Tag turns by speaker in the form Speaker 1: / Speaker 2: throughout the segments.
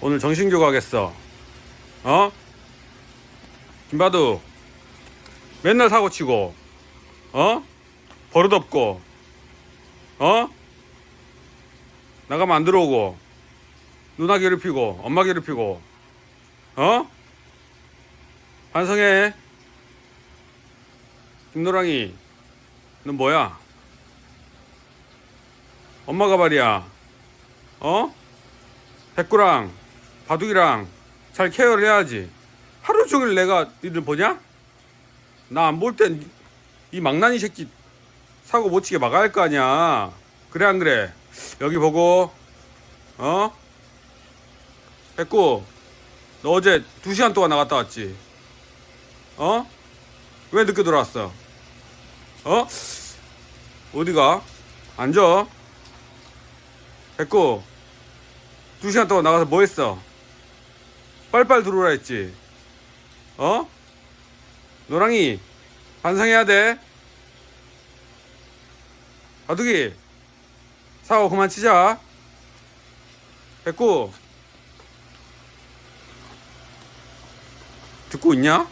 Speaker 1: 오늘 정신교육 하겠어. 어? 김바둑. 맨날 사고 치고, 어? 버릇 없고, 어? 나가면 안 들어오고, 누나 괴롭히고, 엄마 괴롭히고, 어? 반성해. 김노랑이, 넌 뭐야? 엄마가 말이야, 어? 백구랑 바둑이랑 잘 케어를 해야지. 하루 종일 내가 니들 보냐? 나 안 볼 땐 이 망나니 새끼 사고 못 치게 막아야 할 거 아니야. 그래 안 그래? 여기 보고 어? 백구 너 어제 두 시간 동안 나갔다 왔지? 어? 왜 늦게 돌아왔어? 어? 어디가? 앉아. 백구 두 시간 동안 나가서 뭐 했어? 빨빨 들어오라 했지. 어? 노랑이 반성해야 돼. 바둑이 사고 그만 치자. 백구 듣고 있냐?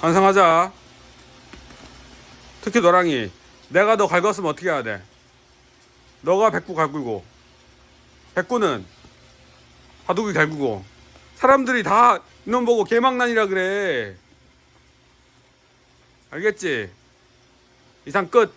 Speaker 1: 반성하자. 특히 노랑이 내가 너 갈궜으면 어떻게 해야 돼? 너가 백구 갈구고 백구는 바둑이 갈구고 사람들이 다 이놈 보고 개망난이라 그래. 알겠지? 이상 끝